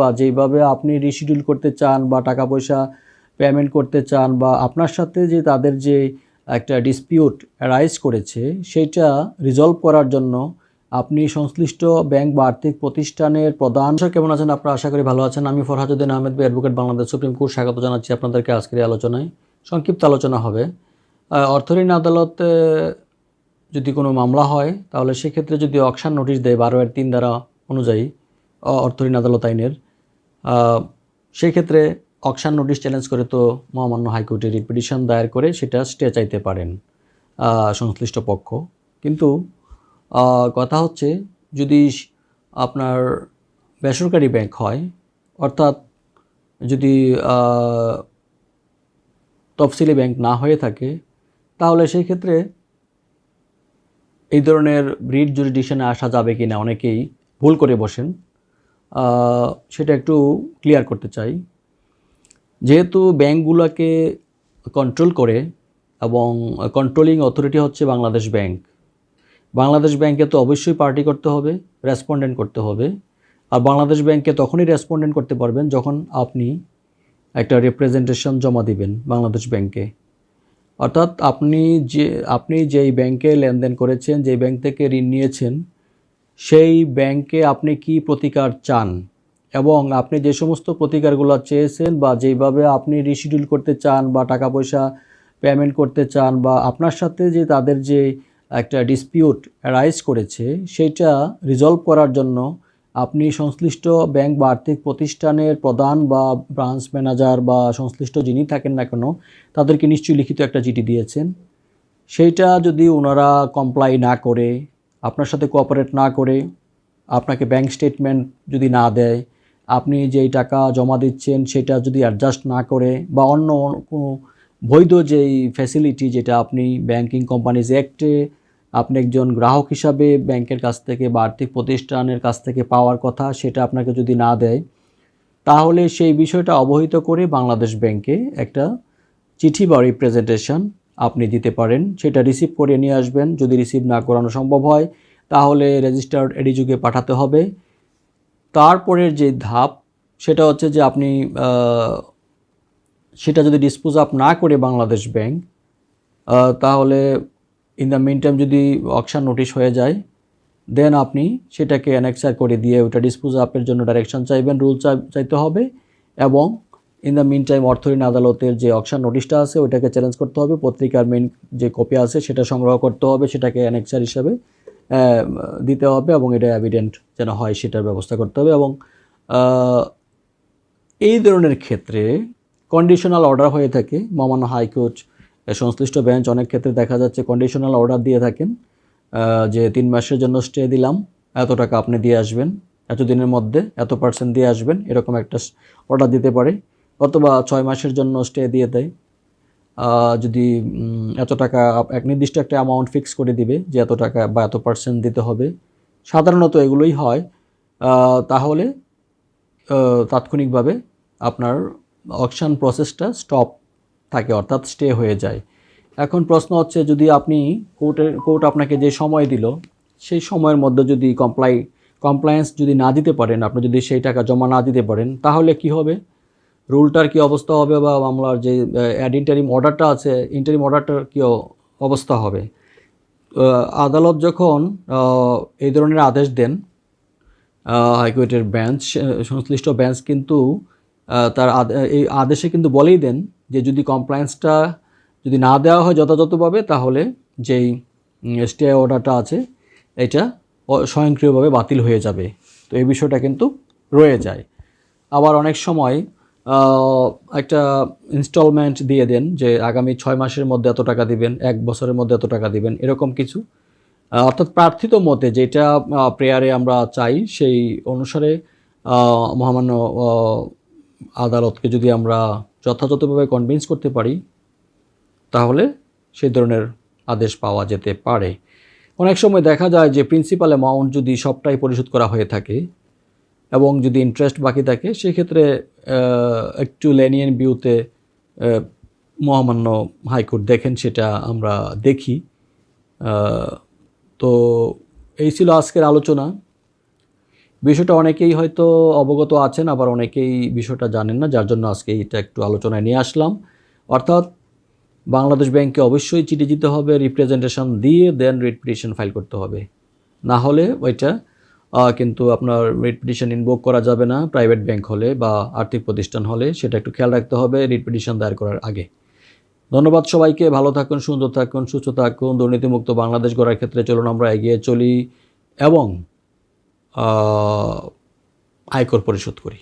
বা যেইভাবে আপনি রিশিডিউল করতে চান বা টাকা পয়সা পেমেন্ট করতে চান বা আপনার সাথে যে তাদের যে একটা ডিসপিউট রাইজ করেছে সেইটা রিজলভ করার জন্য আপনি সংশ্লিষ্ট ব্যাংক বা আর্থিক প্রতিষ্ঠানের প্রধান কেমন আছেন আপনারা আশা করি ভালো আছেন। আমি Farhajuddin Ahmed advocate Bangladesh supreme court স্বাগত জানাচ্ছি আপনাদেরকে আজকের আলোচনায়। সংক্ষিপ্ত আলোচনা হবে। অর্থঋণ আদালতে যদি কোনো মামলা হয়, তাহলে সেক্ষেত্রে যদি অকশান নোটিশ দেয়, বারো এর তিন দ্বারা অনুযায়ী অর্থঋণ আদালত আইনের সেই ক্ষেত্রে অকশান নোটিশ চ্যালেঞ্জ করে তো মহামান্য হাইকোর্টে রিপিটিশন দায়ের করে সেটা স্টে চাইতে পারেন সংশ্লিষ্ট পক্ষ। কিন্তু কথা হচ্ছে যদি আপনার বেসরকারি ব্যাংক হয়, অর্থাৎ যদি তফসিলি ব্যাংক না হয়ে থাকে, তাহলে সেই ক্ষেত্রে এই ধরনের ব্রিড জুরিডিকশনে আসা যাবে কি না অনেকেই ভুল করে বসেন। সেটা একটু ক্লিয়ার করতে চাই। যেহেতু ব্যাংকগুলোকে কন্ট্রোল করে এবং কন্ট্রোলিং অথরিটি হচ্ছে বাংলাদেশ ব্যাংক, বাংলাদেশ ব্যাংকে তো অবশ্যই পার্টি করতে হবে রেসপন্ডেন্ট করতে হবে। আর বাংলাদেশ ব্যাংকে তখনই রেসপন্ডেন্ট করতে পারবেন যখন আপনি একটা রিপ্রেজেন্টেশন জমা দিবেন বাংলাদেশ ব্যাংকে। অর্থাৎ আপনি যে, আপনি যেই ব্যাংকে লেনদেন করেছেন, যেই ব্যাংক থেকে ঋণ নিয়েছেন সেই ব্যাংকে আপনি কি প্রতিকার চান? এবং আপনি যে সমস্ত প্রতিকারগুলো চেয়েছেন বা যেইভাবে আপনি রিশিডিউল করতে চান বা টাকা পয়সা পেমেন্ট করতে চান বা আপনার সাথে যে তাদের যে একটা ডিসপিউট রাইজ করেছে সেইটা রিজলভ করার জন্য আপনি সংশ্লিষ্ট ব্যাংক বা আর্থিক প্রতিষ্ঠানের প্রধান বা ব্রাঞ্চ ম্যানেজার বা সংশ্লিষ্ট যিনি থাকেন না কেন, তাদেরকে নিশ্চয়ই লিখিত একটা চিঠি দিয়েছেন। সেইটা যদি ওনারা কমপ্লাই না করে আপনার সাথে কোঅপারেট না করে আপনাকে ব্যাংক স্টেটমেন্ট যদি না দেয়, আপনি যেই টাকা জমা দিচ্ছেন সেটা যদি অ্যাডজাস্ট না করে বা অন্য কোনো বৈধ যেই ফ্যাসিলিটি যেটা আপনি ব্যাংকিং কোম্পানিজ অ্যাক্টে আপনি একজন গ্রাহক হিসাবে ব্যাংকের কাছ থেকে বা আর্থিক প্রতিষ্ঠানের কাছ থেকে পাওয়ার কথা সেটা আপনাকে যদি না দেয়, তাহলে সেই বিষয়টা অবহিত করে বাংলাদেশ ব্যাংকে একটা চিঠি বা রিপ্রেজেন্টেশন আপনি দিতে পারেন। সেটা রিসিভ করে নিয়ে আসবেন। যদি রিসিভ না করানো সম্ভব হয়, তাহলে রেজিস্টার্ড এডিযুগে পাঠাতে হবে। তারপরের যে ধাপ, সেটা হচ্ছে যে আপনি সেটা যদি ডিসপোজ আপ না করে বাংলাদেশ ব্যাংক তাহলে ইন দ্য মিন টাইম যদি অকশান নোটিশ হয়ে যায় দেন আপনি সেটাকে অ্যানেক্সার করে দিয়ে ওটা ডিসপোজ আপের জন্য ডাইরেকশন চাইবেন। রুল চাইতে হবে এবং ইন দ্য মিন টাইম অর্থঋণ আদালতের যে অকশান নোটিশটা আছে, ওইটাকে চ্যালেঞ্জ করতে হবে। পত্রিকার মেন যে কপি আছে, সেটা সংগ্রহ করতে হবে, সেটাকে অ্যানেক্সার হিসাবে দিতে হবে এবং এটা অ্যাভিডেন্ট যেন হয়, সেটার ব্যবস্থা করতে হবে এবং এই ধরনের ক্ষেত্রে কন্ডিশনাল অর্ডার হয়ে থাকে। মহামান্য হাইকোর্ট সংশ্লিষ্ট বেঞ্চ অনেক ক্ষেত্রে দেখা যাচ্ছে কন্ডিশনাল অর্ডার দিয়ে থাকেন। যে তিন মাসের জন্য স্টে দিলাম, এত টাকা আপনি দিয়ে আসবেন এত দিনের মধ্যে এত পার্সেন্ট দিয়ে আসবেন, এরকম একটা অর্ডার দিতে পারে। অথবা ছয় মাসের জন্য স্টে দিয়ে দেয়। যদি এত টাকা এক নির্দিষ্ট একটা অ্যামাউন্ট ফিক্স করে দিবে যে এত টাকা বা এত পার্সেন্ট দিতে হবে। সাধারণত এগুলোই হয়। তাহলে তাৎক্ষণিকভাবে আপনার অকশন প্রসেসটা স্টপ থাকে, অর্থাৎ স্টে হয়ে যায়। এখন প্রশ্ন হচ্ছে, যদি আপনি কোর্টের কোর্ট আপনাকে যে সময় দিল, সেই সময়ের মধ্যে যদি কমপ্লাই কমপ্লায়েন্স যদি না দিতে পারেন, আপনি যদি সেই টাকা জমা না দিতে পারেন, তাহলে কি হবে? রুলটার কি অবস্থা হবে বা মামলার যে অ্যাড ইন্টারিম অর্ডারটা আছে ইন্টারিম অর্ডারটার কী অবস্থা হবে? আদালত যখন এই ধরনের আদেশ দেন হাইকোর্টের বেঞ্চ সংশ্লিষ্ট বেঞ্চ কিন্তু তার এই আদেশে কিন্তু বলেই দেন যে যদি কমপ্লায়েন্সটা যদি না দেওয়া হয় যথাযথভাবে, তাহলে যেই স্টে অর্ডারটা আছে, এটা স্বয়ংক্রিয়ভাবে বাতিল হয়ে যাবে। তো এই বিষয়টা কিন্তু রয়ে যায়। আবার অনেক সময় একটা ইনস্টলমেন্ট দিয়ে দেন যে আগামী ছয় মাসের মধ্যে এত টাকা দিবেন, এক বছরের মধ্যে এত টাকা দিবেন, এরকম কিছু। অর্থাৎ প্রার্থিত মতে যেটা প্রেয়ারে আমরা চাই, সেই অনুসারে মহামান্য আদালতকে যদি আমরা যথাযথভাবে কনভিন্স করতে পারি, তাহলে সেই ধরনের আদেশ পাওয়া যেতে পারে। অনেক সময় দেখা যায় যে প্রিন্সিপাল অ্যামাউন্ট যদি সবটাই পরিশোধ করা হয়ে থাকে এবং যদি ইন্টারেস্ট বাকি থাকে, সেক্ষেত্রে একটু লেনিয়ান ভিউতে মহামান্য হাইকোর্ট দেখেন সেটা আমরা দেখি। তো এই ছিল আজকের আলোচনা। বিষয়টা অনেকেই হয়তো অবগত আছেন, আবার অনেকেই বিষয়টা জানেন না, যার জন্য আজকে এটা একটু আলোচনায় নিয়ে আসলাম। অর্থাৎ, বাংলাদেশ ব্যাংকে অবশ্যই চিঠি দিতে হবে রিপ্রেজেন্টেশন দিয়ে দেন রিট পিটিশন ফাইল করতে হবে। না হলে ওইটা কিন্তু আপনার রিট পিটিশন ইনভোক করা যাবে না প্রাইভেট ব্যাংক হলে বা আর্থিক প্রতিষ্ঠান হলে, সেটা একটু খেয়াল রাখতে হবে রিট পিটিশন দায়ের করার আগে। ধন্যবাদ সবাইকে, ভালো থাকুন, সুন্দর থাকুন, সুস্থ থাকুন, দুর্নীতিমুক্ত বাংলাদেশ গড়ার ক্ষেত্রে চলুন আমরা এগিয়ে চলি এবং আয়কর পরিশোধ করি।